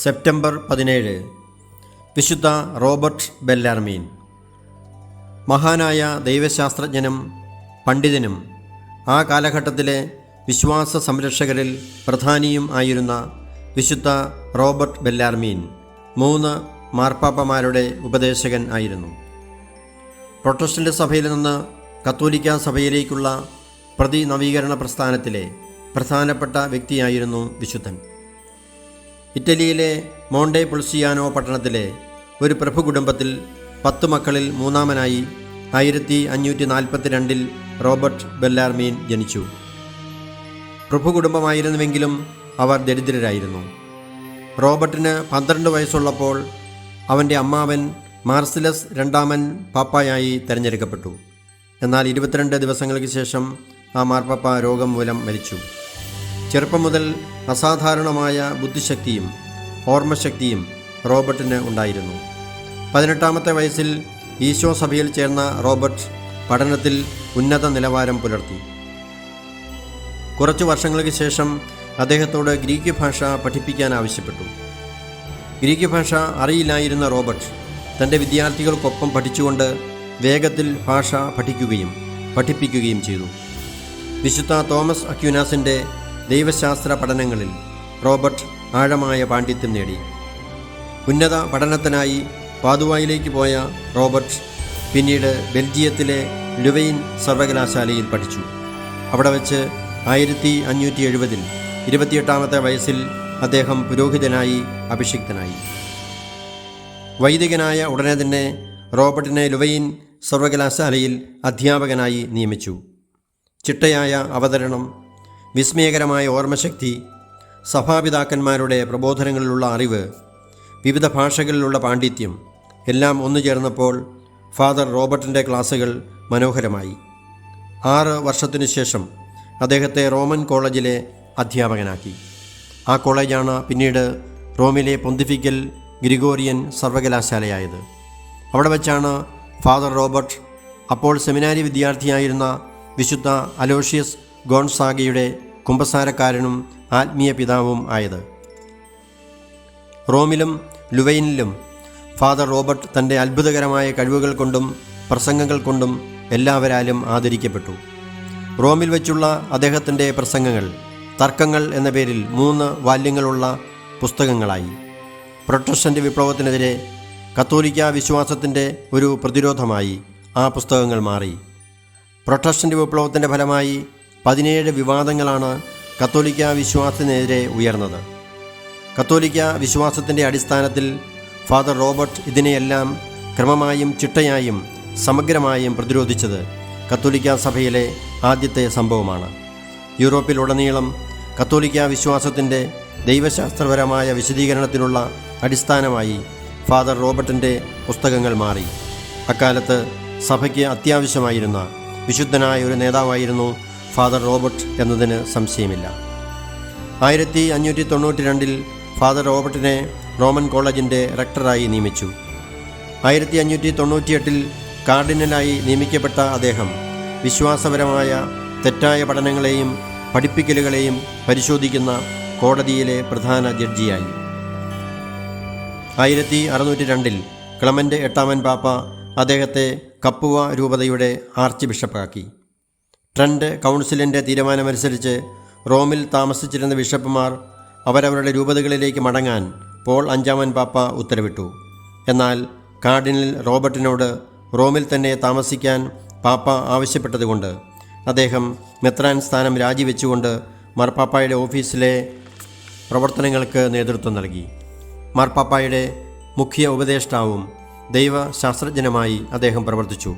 September പതിനേഴ്. വിശുദ്ധ Robert ബെല്ലാർമീൻ. മഹാനായ ദൈവശാസ്ത്രജ്ഞനും പണ്ഡിതനും ആ കാലഘട്ടത്തിലെ വിശ്വാസ സംരക്ഷകരിൽ പ്രധാനിയും ആയിരുന്ന വിശുദ്ധ റോബർട്ട് ബെല്ലാർമീൻ മൂന്ന് മാർപ്പാപ്പമാരുടെ ഉപദേശകൻ ആയിരുന്നു. പ്രൊട്ടസ്റ്റന്റ് സഭയിൽ നിന്ന് കത്തോലിക്ക സഭയിലേക്കുള്ള പ്രതി നവീകരണ പ്രസ്ഥാനത്തിലെ പ്രധാനപ്പെട്ട വ്യക്തിയായിരുന്നു വിശുദ്ധൻ. ഇറ്റലിയിലെ മോണ്ടെ പുൾസിയാനോ പട്ടണത്തിലെ ഒരു പ്രഭു കുടുംബത്തിൽ പത്തു മക്കളിൽ മൂന്നാമനായി ആയിരത്തി അഞ്ഞൂറ്റി നാൽപ്പത്തി രണ്ടിൽ റോബർട്ട് ബെല്ലാർമീൻ ജനിച്ചു. പ്രഭു കുടുംബമായിരുന്നുവെങ്കിലും അവർ ദരിദ്രരായിരുന്നു. റോബർട്ടിന് പന്ത്രണ്ട് വയസ്സുള്ളപ്പോൾ അവന്റെ അമ്മാവൻ മാർസിലസ് രണ്ടാമൻ പാപ്പായായി തിരഞ്ഞെടുക്കപ്പെട്ടു. എന്നാൽ ഇരുപത്തിരണ്ട് ദിവസങ്ങൾക്ക് ശേഷം ആ മാർപ്പാപ്പ രോഗം മൂലം മരിച്ചു. ചെറുപ്പം മുതൽ അസാധാരണമായ ബുദ്ധിശക്തിയും ഓർമ്മശക്തിയും റോബർട്ടിന് ഉണ്ടായിരുന്നു. പതിനെട്ടാമത്തെ വയസ്സിൽ ഈശോ സഭയിൽ ചേർന്ന റോബർട്ട് പഠനത്തിൽ ഉന്നത നിലവാരം പുലർത്തി. കുറച്ചു വർഷങ്ങൾക്ക് ശേഷം അദ്ദേഹത്തോട് ഗ്രീക്ക് ഭാഷ പഠിപ്പിക്കാൻ ആവശ്യപ്പെട്ടു. ഗ്രീക്ക് ഭാഷ അറിയില്ലായിരുന്ന റോബർട്ട് തന്റെ വിദ്യാർത്ഥികൾക്കൊപ്പം പഠിച്ചുകൊണ്ട് വേഗത്തിൽ ഭാഷ പഠിക്കുകയും പഠിപ്പിക്കുകയും ചെയ്തു. വിശുദ്ധ തോമസ് അക്യുനാസിന്റെ ദൈവശാസ്ത്ര പഠനങ്ങളിൽ റോബർട്ട് ആഴമായ പാണ്ഡിത്യം നേടി. ഉന്നത പഠനത്തിനായി പാതുവായിലേക്ക് പോയ റോബർട്ട് പിന്നീട് ബെൽജിയത്തിലെ ലുവെയിൻ സർവകലാശാലയിൽ പഠിച്ചു. അവിടെ വച്ച് ആയിരത്തി അഞ്ഞൂറ്റി എഴുപതിൽ ഇരുപത്തിയെട്ടാമത്തെ വയസ്സിൽ അദ്ദേഹം പുരോഹിതനായി അഭിഷിക്തനായി. വൈദികനായ ഉടനെ തന്നെ റോബർട്ടിനെ ലുവെയിൻ സർവകലാശാലയിൽ അധ്യാപകനായി നിയമിച്ചു. ചിട്ടയായ അവതരണം വിസ്മയകരമായ ഓർമ്മശക്തി സഭാപിതാക്കന്മാരുടെ പ്രബോധനങ്ങളിലുള്ള അറിവ് വിവിധ ഭാഷകളിലുള്ള പാണ്ഡിത്യം എല്ലാം ഒന്നു ചേർന്നപ്പോൾ ഫാദർ റോബർട്ടിന്റെ ക്ലാസുകൾ മനോഹരമായി. ആറ് വർഷത്തിനു ശേഷം അദ്ദേഹത്തെ റോമൻ കോളേജിലെ അധ്യാപകനാക്കി. ആ കോളേജാണ് പിന്നീട് റോമിലെ പൊന്തിഫിക്കൽ ഗ്രിഗോറിയൻ സർവകലാശാലയായത്. അവിടെ വച്ചാണ് ഫാദർ റോബർട്ട് അപ്പോൾ സെമിനാരി വിദ്യാർത്ഥിയായിരുന്ന വിശുദ്ധ അലോഷ്യസ് ഗോൺസാഗയുടെ കുമ്പസാരക്കാരനും ആത്മീയ പിതാവും ആയത്. റോമിലും ലുവൈനിലും ഫാദർ റോബർട്ട് തന്റെ അത്ഭുതകരമായ കഴിവുകൾ കൊണ്ടും പ്രസംഗങ്ങൾ കൊണ്ടും എല്ലാവരാലും ആദരിക്കപ്പെട്ടു. റോമിൽ വെച്ചുള്ള അദ്ദേഹത്തിന്റെ പ്രസംഗങ്ങൾ തർക്കങ്ങൾ എന്ന പേരിൽ മൂന്ന് വാല്യങ്ങളുള്ള പുസ്തകങ്ങളായി. പ്രൊട്ടസ്റ്റന്റ് വിപ്ലവത്തിനെതിരെ കത്തോലിക്ക വിശ്വാസത്തിന്റെ ഒരു പ്രതിരോധമായി ആ പുസ്തകങ്ങൾ മാറി. പ്രൊട്ടസ്റ്റന്റ് വിപ്ലവത്തിന്റെ ഫലമായി പതിനേഴ് വിവാദങ്ങളാണ് കത്തോലിക്ക വിശ്വാസത്തിനെതിരെ ഉയർന്നത്. കത്തോലിക്ക വിശ്വാസത്തിന്റെ അടിസ്ഥാനത്തിൽ ഫാദർ റോബർട്ട് ഇതിനെയെല്ലാം ക്രമമായും ചിട്ടയായും സമഗ്രമായും പ്രതിരോധിച്ചത് കത്തോലിക്ക സഭയിലെ ആദ്യത്തെ സംഭവമാണ്. യൂറോപ്പിലുടനീളം കത്തോലിക്ക വിശ്വാസത്തിന്റെ ദൈവശാസ്ത്രപരമായ വിശദീകരണത്തിനുള്ള അടിസ്ഥാനമായി ഫാദർ റോബർട്ടിന്റെ പുസ്തകങ്ങൾ മാറി. അക്കാലത്ത് സഭയ്ക്ക് അത്യാവശ്യമായിരുന്ന വിശുദ്ധനായ ഒരു നേതാവായിരുന്നു ഫാദർ റോബർട്ട് എന്നതിന് സംശയമില്ല. ആയിരത്തി അഞ്ഞൂറ്റി തൊണ്ണൂറ്റി രണ്ടിൽ ഫാദർ റോബർട്ടിനെ റോമൻ കോളേജിന്റെ റെക്ടറായി നിയമിച്ചു. ആയിരത്തി അഞ്ഞൂറ്റി തൊണ്ണൂറ്റിയെട്ടിൽ കാർഡിനലായി നിയമിക്കപ്പെട്ട അദ്ദേഹം വിശ്വാസപരമായ തെറ്റായ പഠനങ്ങളെയും പഠിപ്പിക്കലുകളെയും പരിശോധിക്കുന്ന കോടതിയിലെ പ്രധാന ജഡ്ജിയായി. ആയിരത്തി അറുന്നൂറ്റി രണ്ടിൽ ക്ലമന്റ് എട്ടാമൻ പാപ്പ അദ്ദേഹത്തെ കപ്പുവ രൂപതയുടെ ആർച്ച് ബിഷപ്പാക്കി. ട്രെൻഡ് കൗൺസിലിന്റെ തീരുമാനമനുസരിച്ച് റോമിൽ താമസിച്ചിരുന്ന ബിഷപ്പുമാർ അവരവരുടെ രൂപതകളിലേക്ക് മടങ്ങാൻ പോൾ അഞ്ചാമൻ പാപ്പ ഉത്തരവിട്ടു. എന്നാൽ കാർഡിനൽ റോബർട്ടിനോട് റോമിൽ തന്നെ താമസിക്കാൻ പാപ്പ ആവശ്യപ്പെട്ടതുകൊണ്ട് അദ്ദേഹം മെത്രാൻ സ്ഥാനം രാജിവെച്ചുകൊണ്ട് മാർപ്പാപ്പായുടെ ഓഫീസിലെ പ്രവർത്തനങ്ങൾക്ക് നേതൃത്വം നൽകി. മാർപ്പാപ്പായുടെ മുഖ്യ ഉപദേഷ്ടാവും ദൈവശാസ്ത്രജ്ഞനുമായി അദ്ദേഹം പ്രവർത്തിച്ചു.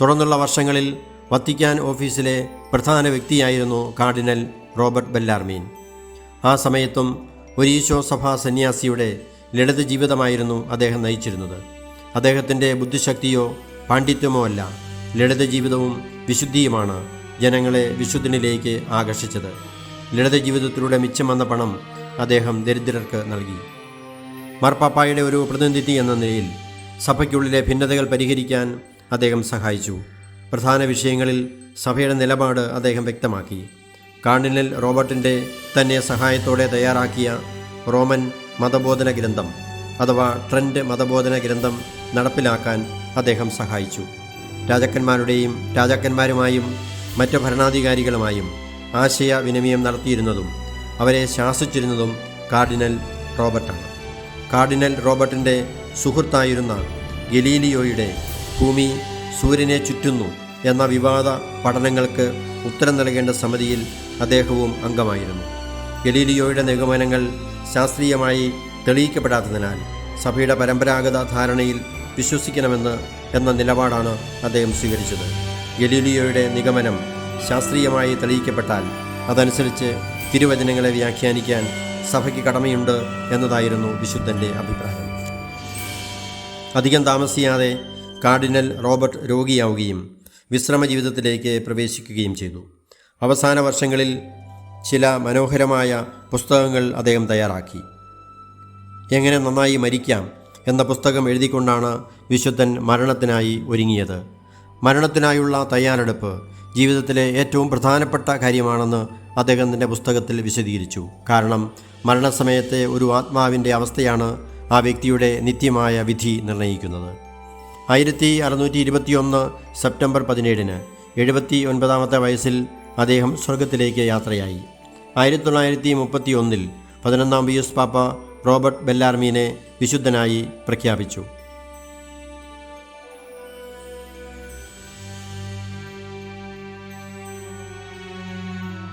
തുടർന്നുള്ള വർഷങ്ങളിൽ വത്തിക്കാൻ ഓഫീസിലെ പ്രധാന വ്യക്തിയായിരുന്നു കാർഡിനൽ റോബർട്ട് ബെല്ലാർമീൻ. ആ സമയത്തും ഒരു ഈശോ സഭാ സന്യാസിയുടെ ലളിത ജീവിതമായിരുന്നു അദ്ദേഹം നയിച്ചിരുന്നത്. അദ്ദേഹത്തിന്റെ ബുദ്ധിശക്തിയോ പാണ്ഡിത്യമോ അല്ല ലളിത ജീവിതവും വിശുദ്ധിയുമാണ് ജനങ്ങളെ വിശുദ്ധനിലേക്ക് ആകർഷിച്ചത്. ലളിത ജീവിതത്തിലൂടെ മിച്ചം വന്ന പണം അദ്ദേഹം ദരിദ്രർക്ക് നൽകി. മാർപ്പാപ്പായുടെ ഒരു പ്രതിനിധി എന്ന നിലയിൽ സഭയ്ക്കുള്ളിലെ ഭിന്നതകൾ പരിഹരിക്കാൻ അദ്ദേഹം സഹായിച്ചു. പ്രധാന വിഷയങ്ങളിൽ സഭയുടെ നിലപാട് അദ്ദേഹം വ്യക്തമാക്കി. കാർഡിനൽ റോബർട്ടിന്റെ തന്നെ സഹായത്തോടെ തയ്യാറാക്കിയ റോമൻ മതബോധന ഗ്രന്ഥം അഥവാ ട്രെൻഡ് മതബോധന ഗ്രന്ഥം നടപ്പിലാക്കാൻ അദ്ദേഹം സഹായിച്ചു. രാജാക്കന്മാരുടെയും രാജാക്കന്മാരുമായും മറ്റ് ഭരണാധികാരികളുമായും ആശയവിനിമയം നടത്തിയിരുന്നതും അവരെ ശാസിച്ചിരുന്നതും കാർഡിനൽ റോബർട്ടാണ്. കാർഡിനൽ റോബർട്ടിന്റെ സുഹൃത്തായിരുന്ന ഗലീലിയോയുടെ ഭൂമി സൂര്യനെ ചുറ്റുന്നു എന്ന വിവാദ പഠനങ്ങൾക്ക് ഉത്തരം നൽകേണ്ട സമിതിയിൽ അദ്ദേഹവും അംഗമായിരുന്നു. ഗലീലിയോയുടെ നിഗമനങ്ങൾ ശാസ്ത്രീയമായി തെളിയിക്കപ്പെടാത്തതിനാൽ സഭയുടെ പരമ്പരാഗത ധാരണയിൽ വിശ്വസിക്കണമെന്ന് എന്ന നിലപാടാണ് അദ്ദേഹം സ്വീകരിച്ചത്. ഗലീലിയോയുടെ നിഗമനം ശാസ്ത്രീയമായി തെളിയിക്കപ്പെട്ടാൽ അതനുസരിച്ച് തിരുവചനങ്ങളെ വ്യാഖ്യാനിക്കാൻ സഭയ്ക്ക് കടമയുണ്ട് എന്നതായിരുന്നു വിശുദ്ധന്റെ അഭിപ്രായം. അധികം താമസിയാതെ കാർഡിനൽ റോബർട്ട് രോഗിയാവുകയും വിശ്രമ ജീവിതത്തിലേക്ക് പ്രവേശിക്കുകയും ചെയ്തു. അവസാന വർഷങ്ങളിൽ ചില മനോഹരമായ പുസ്തകങ്ങൾ അദ്ദേഹം തയ്യാറാക്കി. എങ്ങനെ നന്നായി മരിക്കാം എന്ന പുസ്തകം എഴുതിക്കൊണ്ടാണ് വിശുദ്ധൻ മരണത്തിനായി ഒരുങ്ങിയത്. മരണത്തിനായുള്ള തയ്യാറെടുപ്പ് ജീവിതത്തിലെ ഏറ്റവും പ്രധാനപ്പെട്ട കാര്യമാണെന്ന് അദ്ദേഹം അദ്ദേഹത്തിന്റെ പുസ്തകത്തിൽ വിശദീകരിച്ചു. കാരണം മരണസമയത്തെ ഒരു ആത്മാവിന്റെ അവസ്ഥയാണ് ആ വ്യക്തിയുടെ നിത്യമായ വിധി നിർണയിക്കുന്നത് ആയിരത്തി അറുന്നൂറ്റി ഇരുപത്തിയൊന്ന് സെപ്റ്റംബർ പതിനേഴിന് എഴുപത്തി ഒൻപതാമത്തെ വയസ്സിൽ അദ്ദേഹം സ്വർഗത്തിലേക്ക് യാത്രയായി. ആയിരത്തി തൊള്ളായിരത്തി മുപ്പത്തി ഒന്നിൽ പതിനൊന്നാം പിയൂസ് പാപ്പ റോബർട്ട് ബെല്ലാർമീനെ വിശുദ്ധനായി പ്രഖ്യാപിച്ചു.